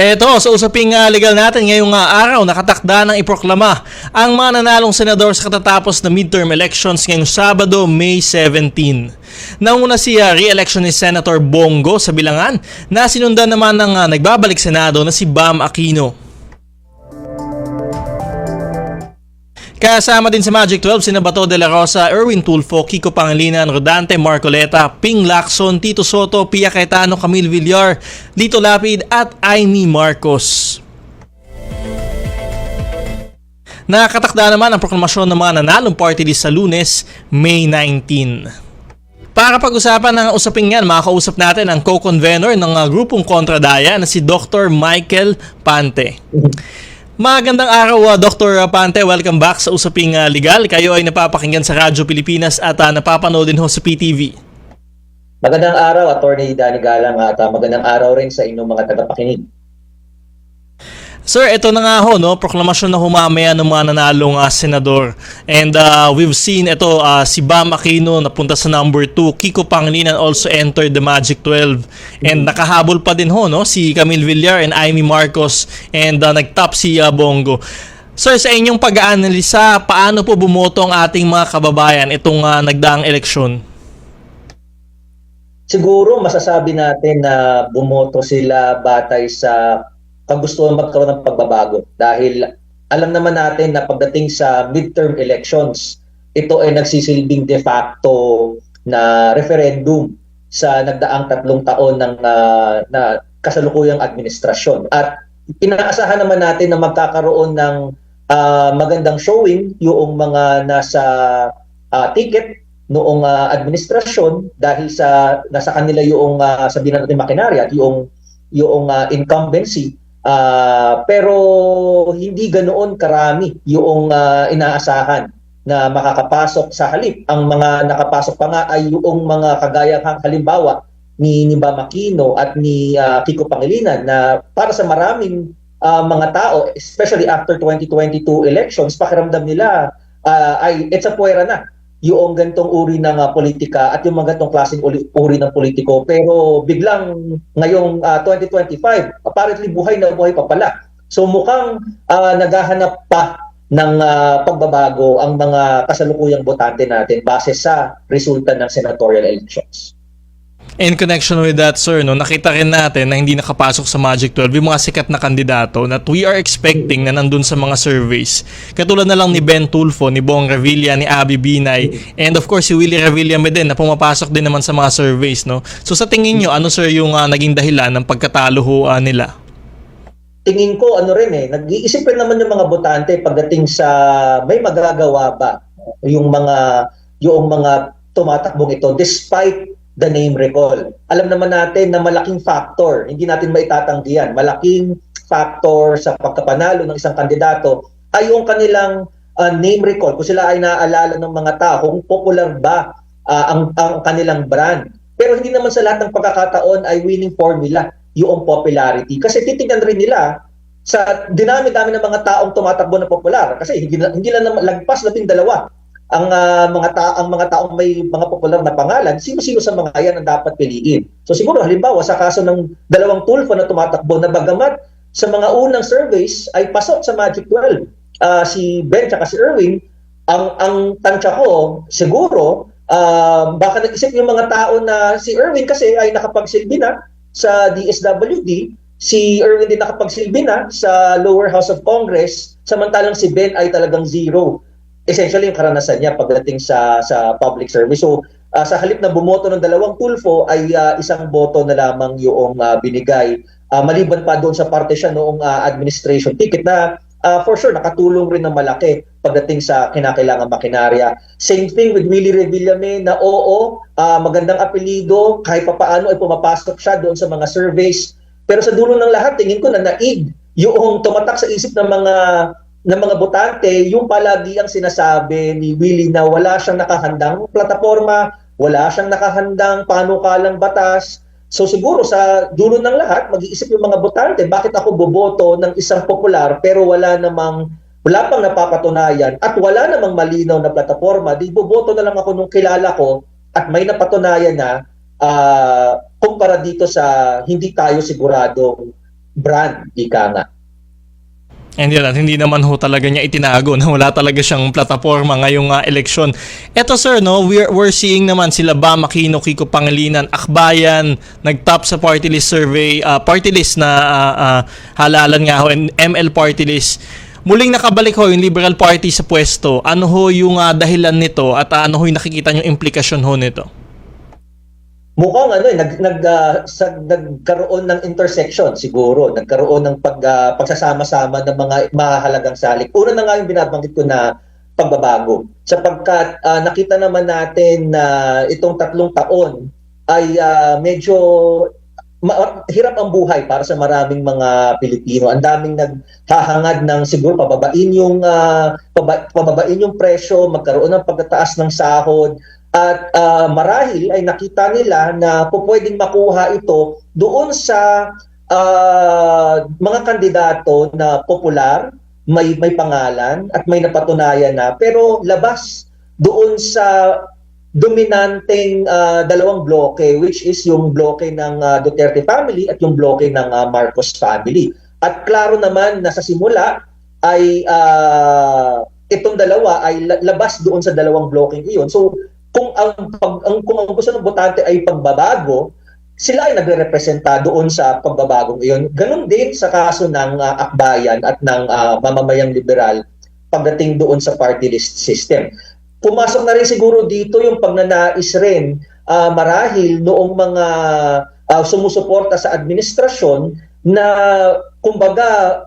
Eto, sa usaping ah, legal natin ngayong ah, araw, nakatakda ng iproklama ang mga nanalong senador sa katatapos na midterm elections ngayong Sabado, May 17. Nauna si ah, re-election ni Senator Bongo sa bilangan na sinundan naman ng ah, nagbabalik Senado na si Bam Aquino. Kasama din sa Magic 12, sina Bato de la Rosa, Erwin Tulfo, Kiko Pangilinan, Rodante Marcoleta, Ping Lacson, Tito Soto, Pia Cayetano, Camille Villar, Lito Lapid at Amy Marcos. Nakatakda naman ang proklamasyon ng mga nanalong party list sa lunes, May 19. Para pag-usapan ng usaping yan, makakausap natin ang co-convenor ng uh, grupong Kontradaya na si Dr. Michael Pante. Magandang araw, uh, Dr. Pante. Welcome back sa Usaping uh, Legal. Kayo ay napapakinggan sa Radyo Pilipinas at uh, napapanood din ho sa PTV. Magandang araw, Attorney Danny Galang at uh, magandang araw rin sa inyong mga tagapakinig. Sir, ito na nga ho, no? proklamasyon na humamaya ng mga nanalong uh, senador. And uh, we've seen ito, uh, si Bam Aquino napunta sa number 2, Kiko Pangilinan also entered the Magic 12. And nakahabol pa din ho, no? si Camille Villar and Amy Marcos and uh, nag-top si uh, Bongo. Sir, sa inyong pag-aanalisa, paano po bumoto ang ating mga kababayan itong uh, nagdaang eleksyon? Siguro masasabi natin na bumoto sila batay sa kagustuhan magkaroon ng pagbabago dahil alam naman natin na pagdating sa midterm elections, ito ay nagsisilbing de facto na referendum sa nagdaang tatlong taon ng uh, na kasalukuyang administrasyon. At inaasahan naman natin na magkakaroon ng uh, magandang showing yung mga nasa uh, ticket noong uh, administrasyon dahil sa nasa kanila yung uh, sabihin natin makinarya at yung yung uh, incumbency uh, pero hindi ganoon karami yung uh, inaasahan na makakapasok sa halip. Ang mga nakapasok pa nga ay yung mga kagaya halimbawa ni ni Bamakino at ni uh, Kiko Pangilinan na para sa maraming uh, mga tao especially after 2022 elections pakiramdam nila uh, ay it's a puwera na yung gantong uri ng uh, politika at yung mga gantong klaseng uri, uri ng politiko. Pero biglang ngayong uh, 2025, apparently buhay na buhay pa pala. So mukhang uh, naghahanap pa ng uh, pagbabago ang mga kasalukuyang botante natin base sa resulta ng senatorial elections. In connection with that, sir, no, nakita rin natin na hindi nakapasok sa Magic 12 yung mga sikat na kandidato that we are expecting na nandun sa mga surveys. Katulad na lang ni Ben Tulfo, ni Bong Revilla, ni Abby Binay, and of course si Willie Revilla din na pumapasok din naman sa mga surveys. No? So sa tingin nyo, ano sir yung uh, naging dahilan ng pagkatalo ho, uh, nila? Tingin ko ano rin eh, nag-iisip rin naman yung mga botante pagdating sa may magagawa ba yung mga yung mga tumatakbong ito despite the name recall. Alam naman natin na malaking factor, hindi natin maitatanggihan, malaking factor sa pagkapanalo ng isang kandidato ay yung kanilang uh, name recall. Kung sila ay naaalala ng mga tao, kung popular ba uh, ang, ang kanilang brand. Pero hindi naman sa lahat ng pagkakataon ay winning formula yung popularity. Kasi titingnan rin nila sa dinami-dami ng mga taong tumatakbo na popular. Kasi hindi, hindi lang lagpas labing dalawa ang uh, mga ta ang mga taong may mga popular na pangalan, sino-sino sa mga yan ang dapat piliin. So siguro halimbawa sa kaso ng dalawang tulfo na tumatakbo na bagamat sa mga unang surveys ay pasok sa Magic 12. Uh, si Ben at si Erwin, ang ang tansya ko siguro uh, baka nag-isip yung mga tao na si Erwin kasi ay nakapagsilbi na sa DSWD, si Erwin din nakapagsilbi na sa lower house of Congress, samantalang si Ben ay talagang zero essentially yung karanasan niya pagdating sa sa public service. So uh, sa halip na bumoto ng dalawang tulfo ay uh, isang boto na lamang yung uh, binigay uh, maliban pa doon sa parte siya noong uh, administration ticket na uh, for sure nakatulong rin ng malaki pagdating sa kinakailangan makinarya. Same thing with Willie Revillame na oo, uh, magandang apelido, kahit pa paano ay pumapasok siya doon sa mga surveys. Pero sa dulo ng lahat, tingin ko na naig yung tumatak sa isip ng mga ng mga botante, yung palagi ang sinasabi ni Willie na wala siyang nakahandang plataforma, wala siyang nakahandang panukalang batas. So siguro sa dulo ng lahat, mag-iisip yung mga botante, bakit ako boboto ng isang popular pero wala namang wala pang napapatunayan at wala namang malinaw na plataforma, di boboto na lang ako nung kilala ko at may napatunayan na uh, kumpara dito sa hindi tayo siguradong brand, ika nga. And yun, at hindi naman ho talaga niya itinago na wala talaga siyang plataforma ngayong uh, eleksyon. Eto sir, no, we're, we're seeing naman sila Bam Aquino, Kiko Pangilinan, Akbayan, nag-top sa party list survey, uh, party list na uh, uh, halalan nga ho, and ML party list. Muling nakabalik ho yung Liberal Party sa pwesto. Ano ho yung uh, dahilan nito at uh, ano ho yung nakikita yung implikasyon ho nito? Mukhang ano eh, nag, nag, ah, sa, nagkaroon ng intersection siguro, nagkaroon ng pag, ah, pagsasama-sama ng mga mahalagang salik. Una na nga yung binabanggit ko na pagbabago. Sapagkat ah, nakita naman natin na itong tatlong taon ay ah, medyo ma- hirap ang buhay para sa maraming mga Pilipino. Ang daming naghahangad ng siguro pababain yung paba- pababain yung presyo, magkaroon ng pagtataas ng sahod, at ah, marahil ay nakita nila na po pwedeng makuha ito doon sa ah, mga kandidato na popular, may may pangalan at may napatunayan na pero labas doon sa dominanteng ah, dalawang bloke which is yung bloke ng ah, Duterte family at yung bloke ng ah, Marcos family. At klaro naman na sa simula ay ah, itong dalawa ay la- labas doon sa dalawang blokeng iyon. So kung ang, pag, ang kung ang gusto ng botante ay pagbabago, sila ay nagre-representa doon sa pagbabagong iyon. Ganon din sa kaso ng ah, akbayan at ng ah, mamamayang liberal pagdating doon sa party list system. Pumasok na rin siguro dito yung pagnanais rin ah, marahil noong mga ah, sumusuporta sa administrasyon na kumbaga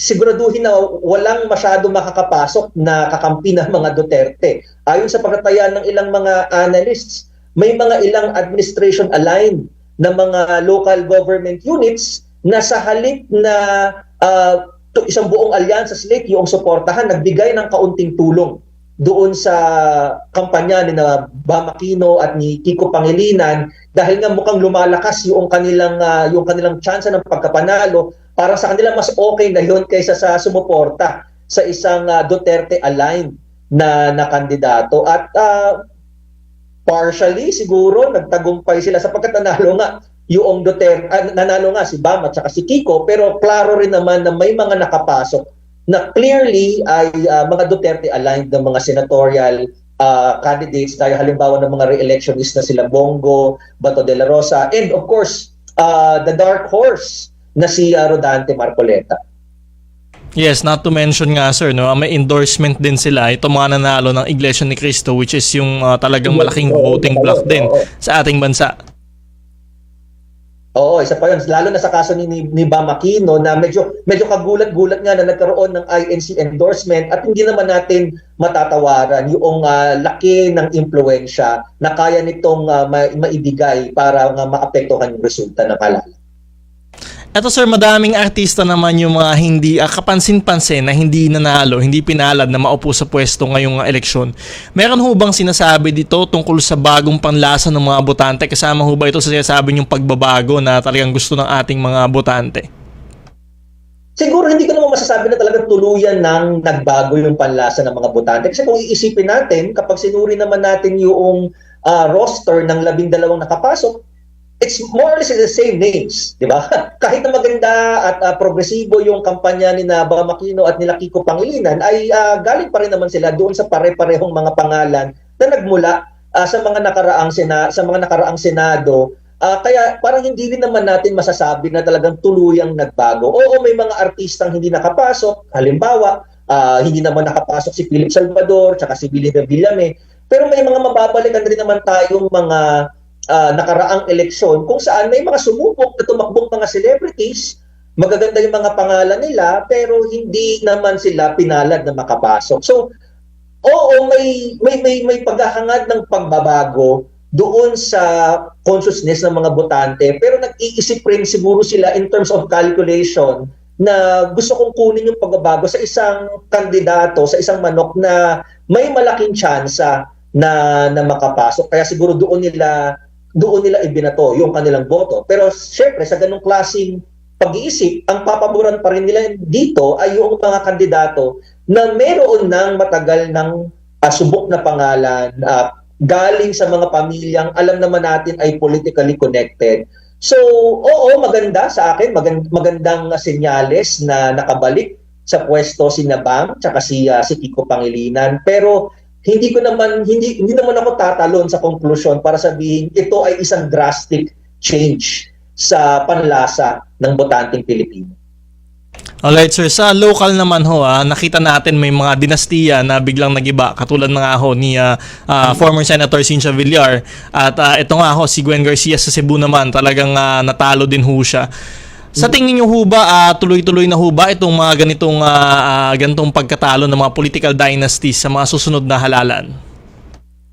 siguraduhin na walang masyado makakapasok na kakampi ng mga Duterte. Ayon sa pagkataya ng ilang mga analysts, may mga ilang administration aligned na mga local government units na sa halip na to isang buong alyansa slate yung suportahan, nagbigay ng kaunting tulong doon sa kampanya ni na Bam Aquino at ni Kiko Pangilinan dahil nga mukhang lumalakas yung kanilang ah, yung kanilang chance ng pagkapanalo para sa kanila mas okay na yon kaysa sa sumuporta sa isang ah, Duterte aligned na na kandidato. At ah, partially siguro nagtagumpay sila sapagkat nanalo nga yung Duterte ah, nanalo nga si Bam at saka si Kiko pero klaro rin naman na may mga nakapasok na clearly ay ah, mga Duterte aligned ng mga senatorial ah, candidates tayo halimbawa ng mga re-electionist na sila Bongo, Bato de la Rosa and of course ah, the dark horse na si ah, Rodante Marcoleta. Yes, not to mention nga sir, no, may endorsement din sila. Ito mga nanalo ng Iglesia ni Cristo which is yung uh, talagang malaking voting block din sa ating bansa. Oo, isa pa yun. Lalo na sa kaso ni, ni, Bam Aquino na medyo, medyo kagulat-gulat nga na nagkaroon ng INC endorsement at hindi naman natin matatawaran yung ah, laki ng impluensya na kaya nitong ah, ma- maibigay para nga maapektuhan yung resulta ng halalan. Eto sir, madaming artista naman yung mga hindi ah, kapansin-pansin na hindi nanalo, hindi pinalad na maupo sa pwesto ngayong ah, eleksyon. Meron ho bang sinasabi dito tungkol sa bagong panlasa ng mga botante? Kasama ho ba ito sa sinasabi yung pagbabago na talagang gusto ng ating mga botante? Siguro hindi ko naman masasabi na talagang tuluyan ng nagbago yung panlasa ng mga botante. Kasi kung iisipin natin, kapag sinuri naman natin yung ah, roster ng labing dalawang nakapasok, it's more or less the same names, di ba? Kahit na maganda at ah, progresibo yung kampanya ni na Bam Aquino at nila Kiko Pangilinan, ay ah, galing pa rin naman sila doon sa pare-parehong mga pangalan na nagmula ah, sa mga nakaraang sena sa mga nakaraang senado. Ah, kaya parang hindi rin naman natin masasabi na talagang tuluyang nagbago. Oo, may mga artistang hindi nakapasok. Halimbawa, ah, hindi naman nakapasok si Philip Salvador tsaka si Billy Villame. Pero may mga mababalikan rin naman tayong mga ah, nakaraang eleksyon kung saan may mga sumubok na tumakbong mga celebrities, magaganda yung mga pangalan nila, pero hindi naman sila pinalad na makapasok. So, oo, may may may may paghahangad ng pagbabago doon sa consciousness ng mga botante, pero nag-iisip rin siguro sila in terms of calculation na gusto kong kunin yung pagbabago sa isang kandidato, sa isang manok na may malaking tsansa na na makapasok. Kaya siguro doon nila doon nila ibinato yung kanilang boto. Pero syempre sa ganung klasing pag-iisip, ang papaboran pa rin nila dito ay yung mga kandidato na meron ng matagal ng ah, subok na pangalan, ah, galing sa mga pamilyang alam naman natin ay politically connected. So, oo, maganda sa akin, magand- magandang uh, senyales na nakabalik sa pwesto si Nabang tsaka si uh, si Kiko Pangilinan. Pero hindi ko naman hindi hindi naman ako tatalon sa konklusyon para sabihin ito ay isang drastic change sa panlasa ng botanteng Pilipino. Alright sir, sa local naman ho, ah, nakita natin may mga dinastiya na biglang nagiba katulad na nga ho ni ah, ah, former Senator Cynthia Villar at ah, ito nga ho si Gwen Garcia sa Cebu naman talagang ah, natalo din ho siya. Sa tingin niyo ho ba ah, tuloy-tuloy na ho ba itong mga ganitong ah, ah, ganitong pagkatalo ng mga political dynasties sa mga susunod na halalan?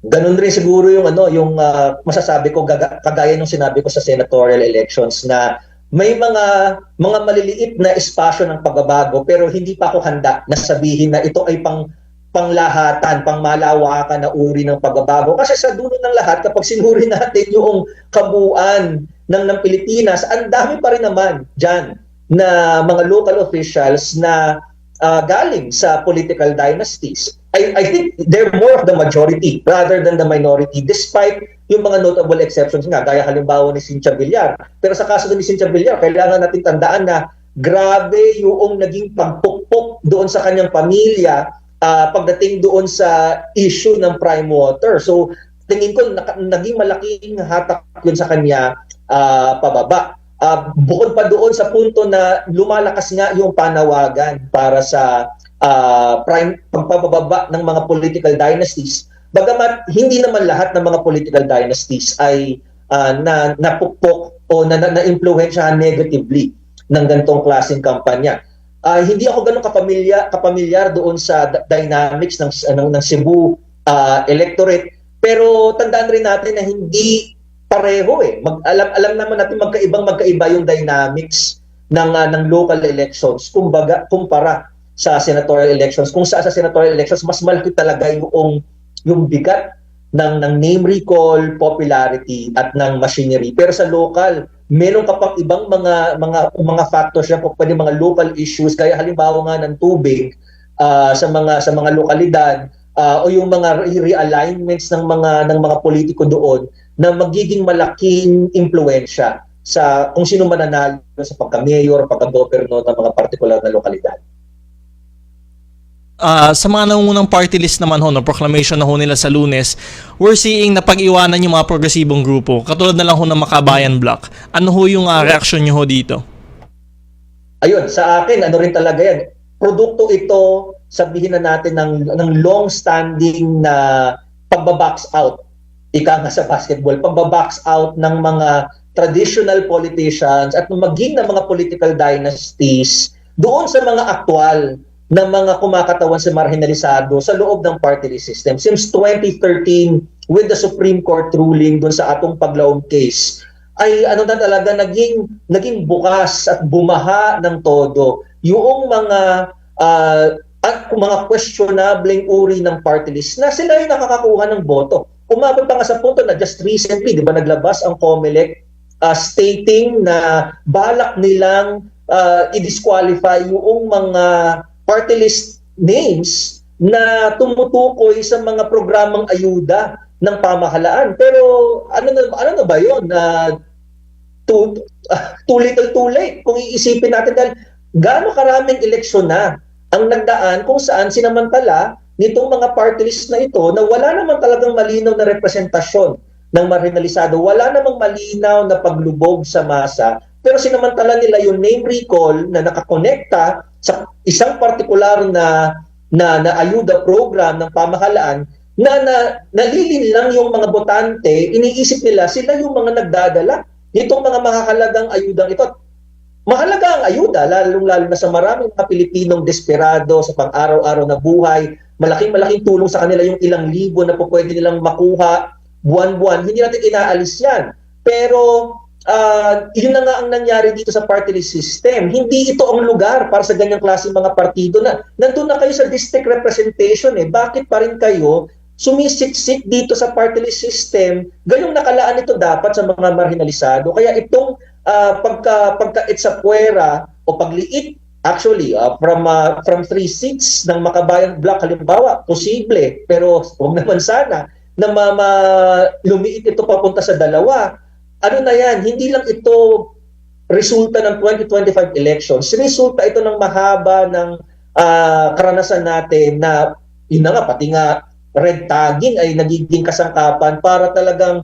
Ganun rin siguro yung ano, yung ah, masasabi ko gaga- kagaya ng sinabi ko sa senatorial elections na may mga mga maliliit na espasyo ng pagbabago pero hindi pa ako handa na sabihin na ito ay pang panglahatan, pangmalawakan na uri ng pagbabago. Kasi sa dulo ng lahat, kapag sinuri natin yung kabuuan ng, ng Pilipinas, ang dami pa rin naman dyan na mga local officials na ah, galing sa political dynasties. I, I think they're more of the majority rather than the minority despite yung mga notable exceptions nga, gaya halimbawa ni Cynthia Villar. Pero sa kaso ni Cynthia Villar, kailangan natin tandaan na grabe yung naging pagpukpok doon sa kanyang pamilya ah, pagdating doon sa issue ng prime water. So, tingin ko naka- naging malaking hatak yun sa kanya ah, pababa. Ah, bukod pa doon sa punto na lumalakas nga yung panawagan para sa ah, prime pagpapababa ng mga political dynasties. Bagamat hindi naman lahat ng mga political dynasties ay ah, na napukpok o na, na, na-impluensyahan negatively ng ganitong klaseng kampanya. Ah, hindi ako ganun kapamilya kapamilyar doon sa dynamics ng ng, ng Cebu ah, electorate pero tandaan rin natin na hindi pareho eh. Mag, alam alam naman natin magkaibang magkaiba yung dynamics ng ah, ng local elections kumbaga kumpara sa senatorial elections. Kung sa sa senatorial elections mas malaki talaga yung yung bigat ng ng name recall, popularity at ng machinery. Pero sa local, meron ka ibang mga mga mga factors yan, pwede mga local issues kaya halimbawa nga ng tubig ah, sa mga sa mga lokalidad ah, o yung mga re- realignments ng mga ng mga politiko doon na magiging malaking impluwensya sa kung sino mananalo sa pagka-mayor, pagka-goberno ng mga partikular na lokalidad. Ah, sa mga nangungunang party list naman ho, no, proclamation na ho nila sa lunes, we're seeing na pag-iwanan yung mga progresibong grupo. Katulad na lang ho ng Makabayan Block. Ano ho yung ah, reaction nyo ho dito? Ayun, sa akin, ano rin talaga yan. Produkto ito, sabihin na natin, ng, ng long-standing na pagbabox out. Ika nga sa basketball, pagbabox out ng mga traditional politicians at maging ng mga political dynasties doon sa mga aktual na mga kumakatawan sa marginalisado sa loob ng party system. Since 2013, with the Supreme Court ruling doon sa atong paglaom case, ay ano na talaga naging naging bukas at bumaha ng todo yung mga ah, at mga questionable uri ng party list na sila yung nakakakuha ng boto. Umabot pa nga sa punto na just recently, di ba, naglabas ang COMELEC ah, stating na balak nilang ah, i-disqualify yung mga party list names na tumutukoy sa mga programang ayuda ng pamahalaan. Pero ano na ano na ba 'yon na too, ah, too little too late kung iisipin natin dahil gaano karaming eleksyon na ang nagdaan kung saan sinamantala nitong mga party list na ito na wala naman talagang malinaw na representasyon ng marginalisado, wala namang malinaw na paglubog sa masa, pero sinamantala nila yung name recall na nakakonekta sa isang partikular na na, na program ng pamahalaan na, na nalilin lang yung mga botante, iniisip nila sila yung mga nagdadala nitong mga makakalagang ayudang ito. Mahalaga ang ayuda, lalong-lalo na sa maraming mga Pilipinong desperado sa pang-araw-araw na buhay. Malaking-malaking tulong sa kanila yung ilang libo na po pwede nilang makuha buwan-buwan. Hindi natin inaalis yan. Pero ah, yun na nga ang nangyari dito sa party list system. Hindi ito ang lugar para sa ganyang klase mga partido na nandun na kayo sa district representation eh. Bakit pa rin kayo sumisiksik dito sa party list system? Gayong nakalaan ito dapat sa mga marginalisado. Kaya itong ah, pagka pagka sa puwera o pagliit actually ah, from ah, from 3 seats ng Makabayan Block halimbawa posible pero wag naman sana na ma, ma- lumiit ito papunta sa dalawa. Ano na yan, hindi lang ito resulta ng 2025 elections, resulta ito ng mahaba ng ah, karanasan natin na yun na nga, pati nga red tagging ay nagiging kasangkapan para talagang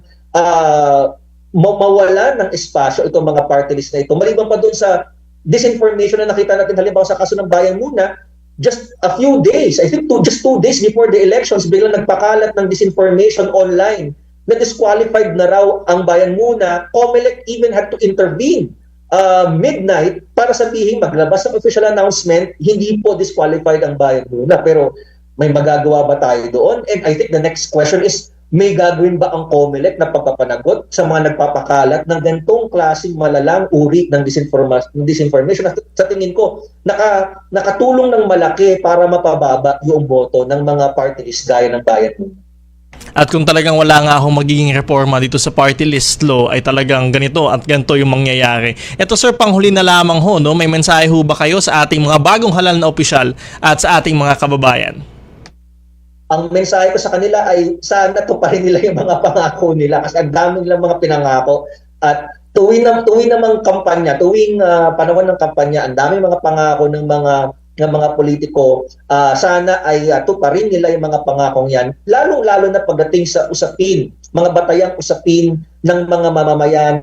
ma- mawala ng espasyo itong mga party list na ito. Maliban pa doon sa disinformation na nakita natin halimbawa sa kaso ng Bayan Muna, just a few days, I think two, just two days before the elections, biglang nagpakalat ng disinformation online na disqualified na raw ang Bayan Muna. COMELEC even had to intervene uh, midnight para sabihin maglabas ng official announcement, hindi po disqualified ang Bayan Muna. Pero may magagawa ba tayo doon? And I think the next question is, may gagawin ba ang COMELEC na pagpapanagot sa mga nagpapakalat ng ganitong klaseng malalang uri ng disinformation, disinformation? At sa tingin ko, naka, nakatulong ng malaki para mapababa yung boto ng mga party list gaya ng Bayan Muna. At kung talagang wala nga akong magiging reforma dito sa party list law ay talagang ganito at ganito yung mangyayari. Ito sir, panghuli na lamang ho, no? may mensahe ho ba kayo sa ating mga bagong halal na opisyal at sa ating mga kababayan? Ang mensahe ko sa kanila ay sana tuparin nila yung mga pangako nila kasi ang dami nilang mga pinangako. At tuwing na tuwing namang kampanya, tuwing ah, panahon ng kampanya, ang dami mga pangako ng mga ng mga politiko, ah, sana ay uh, tuparin nila yung mga pangakong yan, lalong-lalo na pagdating sa usapin, mga batayang usapin ng mga mamamayan,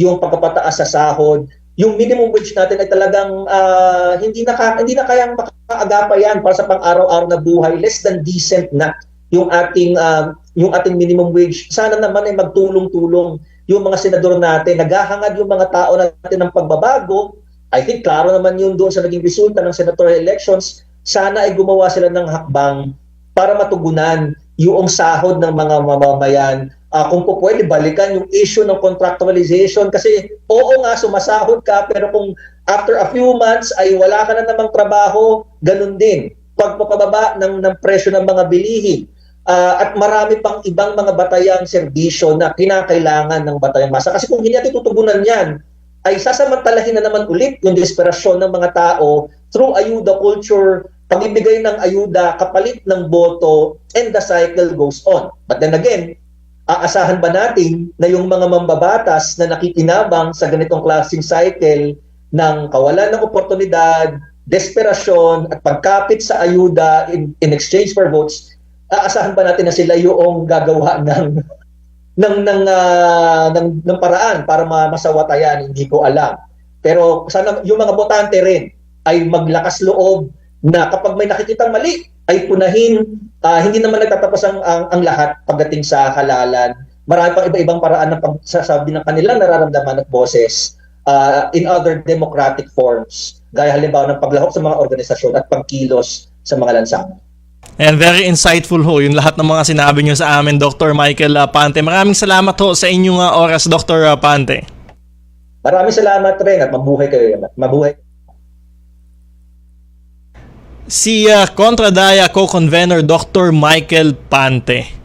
yung pagpapataas sa sahod, yung minimum wage natin ay talagang ah, hindi na hindi na kayang makaagapa yan para sa pang-araw-araw na buhay. Less than decent na yung ating ah, yung ating minimum wage. Sana naman ay magtulong-tulong yung mga senador natin. Naghahangad yung mga tao natin ng pagbabago. I think klaro naman yun doon sa naging resulta ng senatorial elections. Sana ay gumawa sila ng hakbang para matugunan yung sahod ng mga mamamayan Ah, kung po pwede balikan yung issue ng contractualization kasi oo nga sumasahod ka pero kung after a few months ay wala ka na namang trabaho, ganun din. Pagpapababa ng, ng presyo ng mga bilihin. Ah, at marami pang ibang mga batayang serbisyo na kinakailangan ng batayang masa. Kasi kung hindi natin tutugunan yan, ay sasamantalahin na naman ulit yung desperasyon ng mga tao through ayuda culture, pagibigay ng ayuda, kapalit ng boto, and the cycle goes on. But then again, aasahan ba natin na yung mga mambabatas na nakikinabang sa ganitong klaseng cycle ng kawalan ng oportunidad, desperasyon at pagkapit sa ayuda in, in exchange for votes, aasahan ba natin na sila yung gagawa ng ng ng, ah, ng ng paraan para ma- masawatayan, hindi ko alam. Pero sana yung mga botante rin ay maglakas loob na kapag may nakikitang mali ay punahin Ah, hindi naman nagtatapos ang, ang, ang lahat pagdating sa halalan. Marami pang iba-ibang paraan ng pagsasabi ng kanilang nararamdaman at boses ah, in other democratic forms. Gaya halimbawa ng paglahok sa mga organisasyon at pagkilos sa mga lansangan. And very insightful ho yung lahat ng mga sinabi nyo sa amin, Dr. Michael uh, Pante. Maraming salamat ho sa inyong uh, oras, Dr. uh, Pante. Maraming salamat rin at mabuhay kayo. Mabuhay. Si uh, Contradaya Co-Convenor Dr. Michael Pante.